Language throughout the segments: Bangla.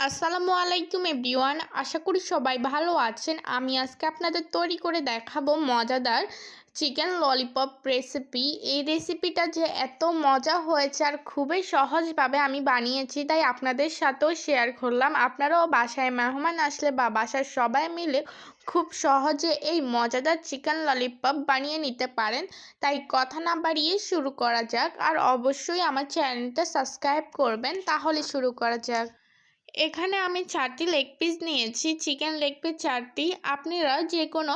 আসসালামু আলাইকুম এভরিওয়ান, আশা করি সবাই ভালো আছেন। আমি আজকে আপনাদের তৈরি করে দেখাবো মজাদার চিকেন ললিপপ রেসিপি। এই রেসিপিটা যে এত মজা হয়েছে আর খুবই সহজভাবে আমি বানিয়েছি, তাই আপনাদের সাথেও শেয়ার করলাম। আপনারাও বাসায় মেহমান আসলে বা বাসার সবাই মিলে খুব সহজে এই মজাদার চিকেন ললিপপ বানিয়ে নিতে পারেন। তাই কথা না বাড়িয়ে শুরু করা যাক, আর অবশ্যই আমার চ্যানেলটা সাবস্ক্রাইব করবেন, তাহলে শুরু করা যাক। এখানে আমি চারটি লেগ পিস নিয়েছি চিকেন লেগ পিস চারটি। আপনারা যে কোনো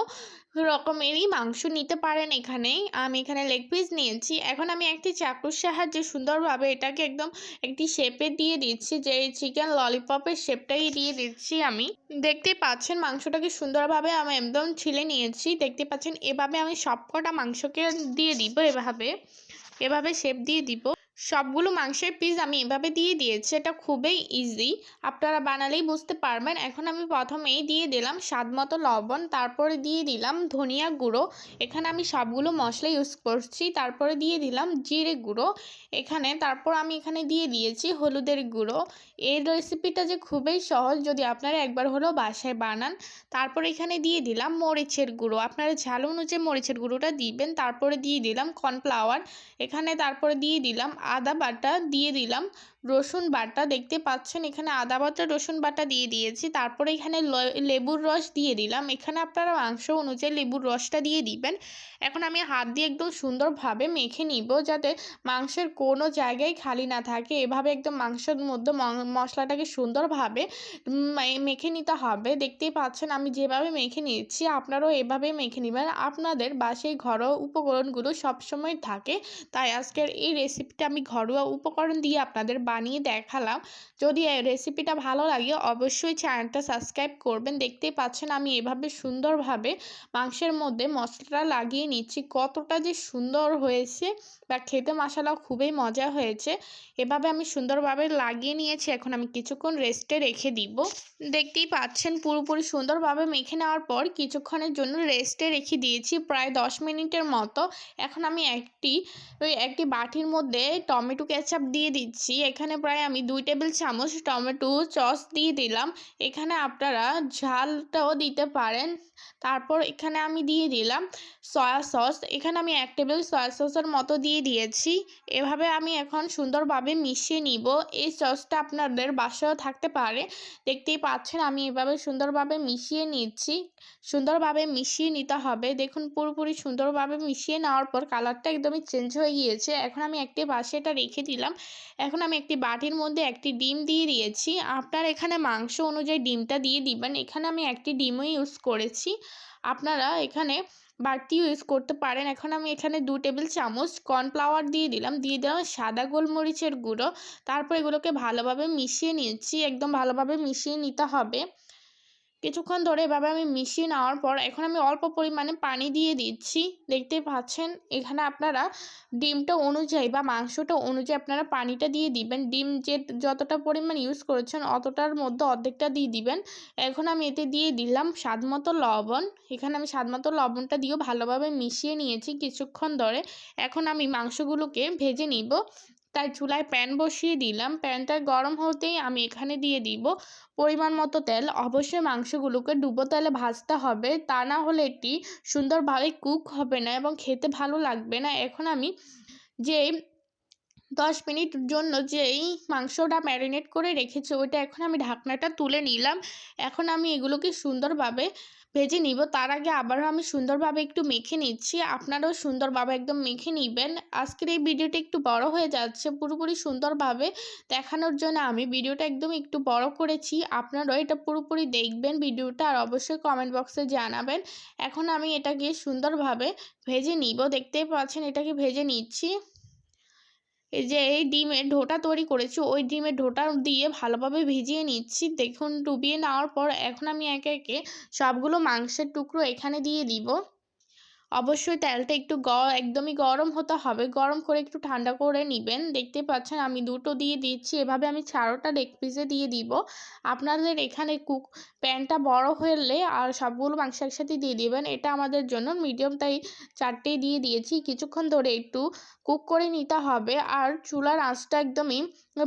রকমেরই মাংস নিতে পারেন এখানে। আমি এখানে লেগ পিস নিয়েছি। এখন আমি একটি চাকুর সাহায্যে সুন্দরভাবে এটাকে একদম একটি শেপে দিয়ে দিচ্ছি, যে চিকেন ললিপপের শেপটাই দিয়ে দিচ্ছি আমি। দেখতে পাচ্ছেন মাংসটাকে সুন্দরভাবে আমি একদম ছিলে নিয়েছি। দেখতে পাচ্ছেন, এভাবে আমি সবকটা মাংসকে দিয়ে দিব, এভাবে। এভাবে শেপ দিয়ে দিব। সবগুলো মাংসের পিস আমি এভাবে দিয়ে দিয়েছি, এটা খুবই ইজি আপনারা বানালেই বুঝতে পারবেন। এখন আমি প্রথমেই দিয়ে দিলাম স্বাদ মতো লবণ, তারপরে দিয়ে দিলাম ধনিয়া গুঁড়ো। এখানে আমি সবগুলো মশলা ইউজ করছি, তারপরে দিয়ে দিলাম জিরে গুঁড়ো। এখানে তারপর আমি এখানে দিয়ে দিয়েছি হলুদের গুঁড়ো। এই রেসিপিটা যে খুবই সহজ, যদি আপনারা একবার হলেও বাসায় বানান। তারপর এখানে দিয়ে দিলাম মরিচের গুঁড়ো। আপনারা ঝাল অনুযায়ী মরিচের গুঁড়োটা দিবেন। তারপরে দিয়ে দিলাম কর্নফ্লাওয়ার এখানে তারপরে দিয়ে দিলাম আদা বাটা দিয়ে দিলাম। রসুন বাটা দেখতে পাচ্ছেন এখানে আদা বাটা, রসুন বাটা দিয়ে দিয়েছি। তারপরে এখানে লেবুর রস দিয়ে দিলাম। এখানে আপনারা মাংস অনুযায়ী লেবুর রসটা দিয়ে দিবেন। এখন আমি হাত দিয়ে একদম সুন্দরভাবে মেখে নিব যাতে মাংসের কোনো জায়গায় খালি না থাকে। এভাবে একদম মাংসের মধ্যে মশলাটাকে সুন্দরভাবে মেখে নিতে হবে। দেখতেই পাচ্ছেন আমি যেভাবে মেখে নিচ্ছি আপনারাও এভাবে মেখে নেবেন। আপনাদের বাসায় ঘরোয়া উপকরণগুলো সবসময় থাকে। তাই আজকের এই রেসিপিটা আমি ঘরোয়া উপকরণ দিয়ে আপনাদের বানিয়ে দেখালাম। যদি রেসিপিটা ভালো লাগে, অবশ্যই চ্যানেলটা সাবস্ক্রাইব করবেন। দেখতেই পাচ্ছেন আমি এভাবে সুন্দরভাবে মাংসের মধ্যে মশলাটা লাগিয়ে নিচ্ছি। কতটা যে সুন্দর হয়েছে বা খেতে মশালাও খুবই মজা হয়েছে। এভাবে আমি সুন্দরভাবে লাগিয়ে নিয়েছি। এখন আমি কিছুক্ষণ রেস্টে রেখে দিব। দেখতেই পাচ্ছেন পুরোপুরি সুন্দরভাবে মেখে নেওয়ার পর কিছুক্ষণের জন্য রেস্টে রেখে দিয়েছি। প্রায় দশ মিনিটের মতো। এখন আমি একটি, ওই একটি বাটির মধ্যে টমেটো কেচাপ দিয়ে দিচ্ছি। এখানে প্রায় আমি দুই টেবিল চামচ টমেটো সস দিয়ে দিলাম। এখানে আপনারা ঝালটাও দিতে পারেন। তারপর এখানে আমি দিয়ে দিলাম সয়া সস এখানে আমি এক টেবিল সয়া সসের মতো দিয়ে দিয়েছি। এভাবে আমি এখন সুন্দরভাবে মিশিয়ে নিব। এই সসটা আপনাদের বাসায়ও থাকতে পারে। দেখতেই পাচ্ছেন, আমি এভাবে সুন্দরভাবে মিশিয়ে নিচ্ছি। সুন্দরভাবে মিশিয়ে নিতে হবে। দেখুন, পুরোপুরি সুন্দরভাবে মিশিয়ে নেওয়ার পর কালারটা একদমই চেঞ্জ হয়ে গিয়েছে। এখন আমি একটি বাসে এটা রেখে দিলাম। এখন আমি একটি বাটির মধ্যে একটি ডিম দিয়ে দিয়েছি। আপনার এখানে মাংস অনুযায়ী ডিমটা দিয়ে দিবেন। এখানে আমি একটি ডিমও ইউজ করেছি। আপনারা এখানে বাড়তি ইউজ করতে পারেন। এখন আমি এখানে দু টেবিল চামচ কর্নফ্লাওয়ার দিয়ে দিলাম। দিয়ে দিলাম সাদা গোলমরিচের গুঁড়ো। তারপর এগুলোকে ভালোভাবে মিশিয়ে নিয়েছি একদম ভালোভাবে মিশিয়ে নিতে হবে। কিছুক্ষণ ধরে এভাবে আমি মিশিয়ে নেওয়ার পর এখন আমি অল্প পরিমাণে পানি দিয়ে দিচ্ছি। দেখতেই পাচ্ছেন এখানে আপনারা ডিমটা অনুযায়ী বা মাংসটা অনুযায়ী আপনারা পানিটা দিয়ে দিবেন। ডিম যে যতটা পরিমাণ ইউজ করেছেন অতটার মধ্যে অর্ধেকটা দিয়ে দিবেন। এখন আমি এতে দিয়ে দিলাম স্বাদ মতো লবণ। এখানে আমি স্বাদ মতো লবণটা দিয়েও ভালোভাবে মিশিয়ে নিয়েছি কিছুক্ষণ ধরে। এখন আমি মাংসগুলোকে ভেজে নিব। তাই চুলায় প্যান বসিয়ে দিলাম। প্যানটা গরম হতেই আমি এখানে দিয়ে দিব পরিমাণ মতো তেল। অবশ্যই মাংসগুলোকে ডুবো তেলে ভাজতে হবে। তা না হলে এটি সুন্দরভাবে কুক হবে না এবং খেতে ভালো লাগবে না। এখন আমি যে দশ মিনিট জন্য যেই মাংসটা ম্যারিনেট করে রেখেছি, ওইটা এখন আমি ঢাকনাটা তুলে নিলাম। এখন আমি এগুলোকে সুন্দরভাবে ভেজে নিব। তার আগে আবারও আমি সুন্দরভাবে একটু মেখে নিচ্ছি। আপনারাও সুন্দরভাবে একদম মেখে নিবেন। আজকের এই ভিডিওটা একটু বড় হয়ে যাচ্ছে। পুরোপুরি সুন্দরভাবে দেখানোর জন্য আমি ভিডিওটা একদম একটু বড় করেছি। আপনারাও এটা পুরোপুরি দেখবেন ভিডিওটা। আর অবশ্যই কমেন্ট বক্সে জানাবেন। এখন আমি এটাকে সুন্দরভাবে ভেজে নিব। দেখতেই পাচ্ছেন এটাকে ভেজে নিচ্ছি। যে এই ডিমের ঢোটা তৈরি করেছি, ওই ডিমের ঢোটা দিয়ে ভালোভাবে ভিজিয়ে নিচ্ছি। দেখুন ডুবিয়ে নেওয়ার পর এখন আমি একে একে সবগুলো মাংসের টুকরো এখানে দিয়ে দিব। অবশ্যই তেলটা একটু একদমই গরম হতে হবে। গরম করে একটু ঠান্ডা করে নেবেন। দেখতে পাচ্ছেন আমি দুটো দিয়ে দিচ্ছি। এভাবে আমি চারোটা লেগ পিসে দিয়ে দিব। আপনাদের এখানে কুক, প্যানটা বড় হলে আর সবগুলো মাংস একসাথে দিয়ে দিবেন। এটা আমাদের জন্য মিডিয়াম তাই চারটেই দিয়ে দিয়েছি। কিছুক্ষণ ধরে একটু কুক করে নিতে হবে। আর চুলার আঁচটা একদমই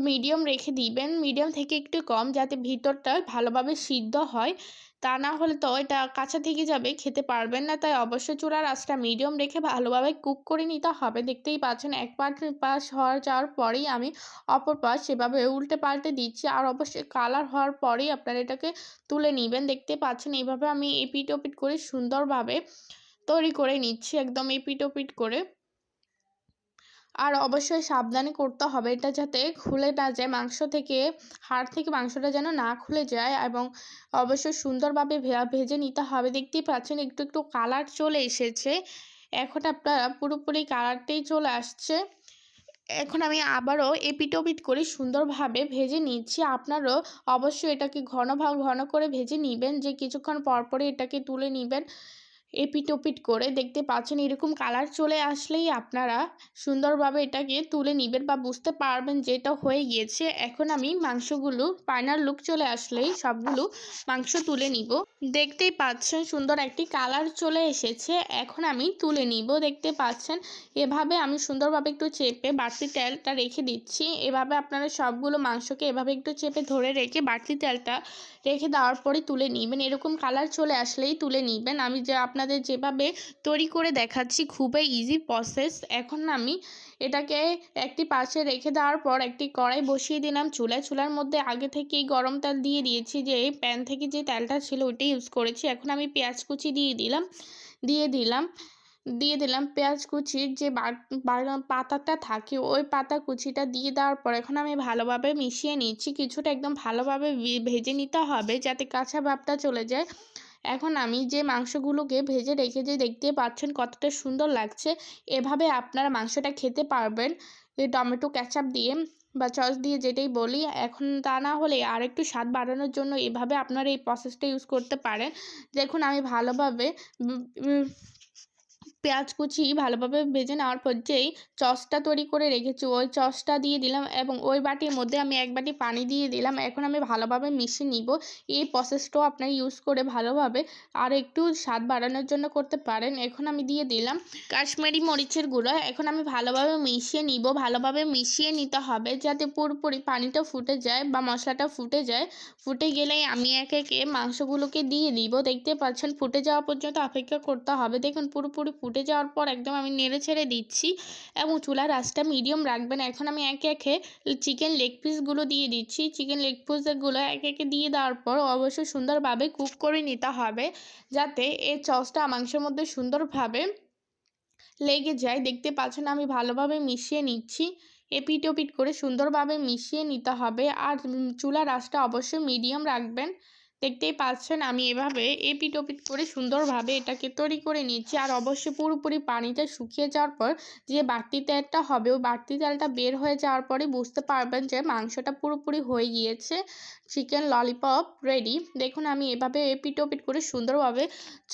মিডিয়াম রেখে দিবেন। মিডিয়াম থেকে একটু কম যাতে ভিতরটা ভালোভাবে সিদ্ধ হয়। তা না হলে তো এটা কাঁচা থেকে যাবে, খেতে পারবেন না। তাই অবশ্যই চূড়ার আঁচটা মিডিয়াম রেখে ভালোভাবে কুক করে নিতে হবে। দেখতেই পাচ্ছেন এক পাট পাশ হওয়ার যাওয়ার পরেই আমি অপর পাশ সেভাবে উল্টে পাল্টে দিচ্ছি। আর অবশ্যই কালার হওয়ার পরেই আপনারা এটাকে তুলে নেবেন। দেখতে পাচ্ছেন এইভাবে আমি এপিট ওপিট করে সুন্দরভাবে তৈরি করে নিচ্ছি, একদম এপিট ওপিট করে। আর অবশ্যই সাবধানে করতে হবে। এটা যাতে খুলে না যায়, মাংস থেকে, হাড় থেকে মাংসটা যেন না খুলে যায় এবং অবশ্যই সুন্দরভাবে ভেজে নিতে হবে। দেখতেই পাচ্ছেন একটু একটু কালার চলে এসেছে। এখন আপনারা পুরোপুরি কালারটাই চলে আসছে। এখন আমি আবারও এপিটোপিট করে সুন্দরভাবে ভেজে নিচ্ছি। আপনারও অবশ্যই এটাকে ঘন ভাগ, ঘন করে ভেজে নেবেন। যে কিছুক্ষণ পরপরই এটাকে তুলে নেবেন। এপিট ওপিট করে দেখতে পাচ্ছেন এরকম কালার চলে আসলেই আপনারা সুন্দরভাবে এটাকে তুলে নেবেন বা বুঝতে পারবেন যে এটা হয়ে গিয়েছে। এখন আমি মাংসগুলো ফাইনাল লুক চলে আসলেই সবগুলো মাংস তুলে নিব। দেখতেই পাচ্ছেন সুন্দর একটি কালার চলে এসেছে। এখন আমি তুলে নিব। দেখতে পাচ্ছেন এভাবে আমি সুন্দরভাবে একটু চেপে বাড়তি তেলটা রেখে দিচ্ছি। এভাবে আপনারা সবগুলো মাংসকে এভাবে একটু চেপে ধরে রেখে বাড়তি তেলটা রেখে দেওয়ার পরে তুলে নিবেন এরকম কালার চলে আসলেই তুলে নিবেন। আমি যে আপনাদের যেভাবে তৈরি করে দেখাচ্ছি, খুবই ইজি প্রসেস এখন আমি এটাকে একটি পাশে রেখে দেওয়ার পর একটি কড়াই বসিয়ে দিলাম। চুলায়, চুলার মধ্যে আগে থেকেই গরম তেল দিয়ে দিয়েছি যে প্যান থেকে যে তেলটা ছিল ওইটাই ইউজ করেছি। এখন আমি পেঁয়াজ কুচি দিয়ে দিলাম দিয়ে দিলাম। দিয়ে দিলাম পেঁয়াজ কুচির যে পাতাটা থাকে ওই পাতা কুচিটা দিয়ে দেওয়ার পর এখন আমি ভালোভাবে মিশিয়ে নিচ্ছি। কিছুটা একদম ভালোভাবে ভেজে নিতে হবে যাতে কাঁচা ভাবটা চলে যায়। এখন আমি যে মাংসগুলোকে ভেজে রেখে যে দেখতে পাচ্ছেন কতটা সুন্দর লাগছে, এভাবে আপনারা মাংসটা খেতে পারবেন। টমেটো ক্যাচাপ দিয়ে বা চস দিয়ে যেটাই বলি, এখন তা না হলে আর একটু স্বাদ বাড়ানোর জন্য এভাবে আপনারা এই প্রসেসটা ইউজ করতে পারেন। দেখুন আমি ভালোভাবে পেঁয়াজ কুচি ভালোভাবে ভেজে নেওয়ার পর যেই চসটা তৈরি করে রেখেছি, ওই চসটা দিয়ে দিলাম এবং ওই বাটির মধ্যে আমি এক বাটি পানি দিয়ে দিলাম। এখন আমি ভালোভাবে মিশিয়ে নিব। এই প্রসেসটাও আপনার ইউজ করে ভালোভাবে আর একটু স্বাদ বাড়ানোর জন্য করতে পারেন। এখন আমি দিয়ে দিলাম কাশ্মীরি মরিচের গুঁড়ো। এখন আমি ভালোভাবে মিশিয়ে নিব। ভালোভাবে মিশিয়ে নিতে হবে যাতে পুরোপুরি পানিটা ফুটে যায় বা মশলাটা ফুটে যায়। ফুটে গেলেই আমি একে একে মাংসগুলোকে দিয়ে দিব। দেখতে পাচ্ছেন, ফুটে যাওয়া পর্যন্ত অপেক্ষা করতে হবে। দেখুন, পুরোপুরি ফুটে যাওয়ার পর একদম আমি নেড়ে ছেড়ে দিচ্ছি এবং চুলার আঁচটা মিডিয়াম রাখবেন। এখন আমি একে একে চিকেন লেগ পিসগুলো দিয়ে দিচ্ছি। চিকেন লেগ পিসগুলো একে একে দিয়ে দেওয়ার পর অবশ্যই সুন্দরভাবে কুক করে নিতে হবে যাতে এই চসটা মাংসের মধ্যে সুন্দরভাবে লেগে যায়। দেখতে পাচ্ছেন আমি ভালোভাবে মিশিয়ে নিচ্ছি। এপিট ওপিট করে সুন্দরভাবে মিশিয়ে নিতে হবে। আর চুলার আঁচটা অবশ্যই মিডিয়াম রাখবেন। দেখতেই পাচ্ছেন আমি এভাবে এপিট ওপিট করে সুন্দরভাবে এটাকে তৈরি করে নিচ্ছি আর অবশ্যই পুরোপুরি পানিটা শুকিয়ে যাওয়ার পর যে বাড়তি তেলটা হবে, ওই বাড়তি তেলটা বের হয়ে যাওয়ার পরে বুঝতে পারবেন যে মাংসটা পুরোপুরি হয়ে গিয়েছে। চিকেন ললিপপ রেডি দেখুন আমি এভাবে এপিট ওপিট করে সুন্দরভাবে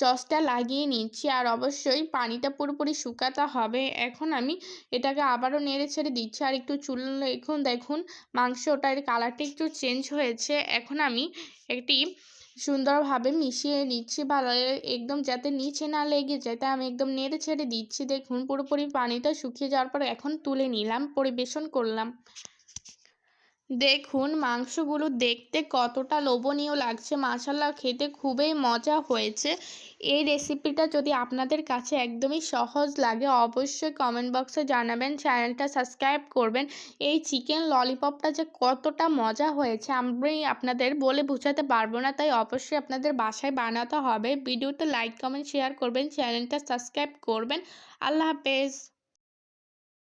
চসটা লাগিয়ে নিচ্ছি আর অবশ্যই পানিটা পুরোপুরি শুকাতে হবে। এখন আমি এটাকে আবারও নেড়ে ছেড়ে দিচ্ছি আর একটু চুল এখন দেখুন, মাংসটার কালারটা একটু চেঞ্জ হয়েছে। এখন আমি একটি সুন্দরভাবে মিশিয়ে নিচ্ছি, ভালো একদম যাতে নিচে না লেগে যায়। তাই আমি একদম নেড়ে ছেড়ে দিচ্ছি। দেখুন, পুরোপুরি পানিটা শুকিয়ে যাওয়ার পর এখন তুলে নিলাম, পরিবেশন করলাম। দেখুন, মাংসগুলো দেখতে কতটা লোভনীয় লাগছে। মাসাল্লা খেতে খুবই মজা হয়েছে। এই রেসিপিটা যদি আপনাদের কাছে একদমই সহজ লাগে, অবশ্যই কমেন্ট বক্সে জানাবেন চ্যানেলটা সাবস্ক্রাইব করবেন। এই চিকেন ললিপপটা যে কতটা মজা হয়েছে, আমি আপনাদের বলে বোঝাতে পারব না, তাই অবশ্যই আপনাদের বাসায় বানাতে হবে। ভিডিওতে লাইক কমেন্ট শেয়ার করবেন চ্যানেলটা সাবস্ক্রাইব করবেন। আল্লাহ হাফেজ।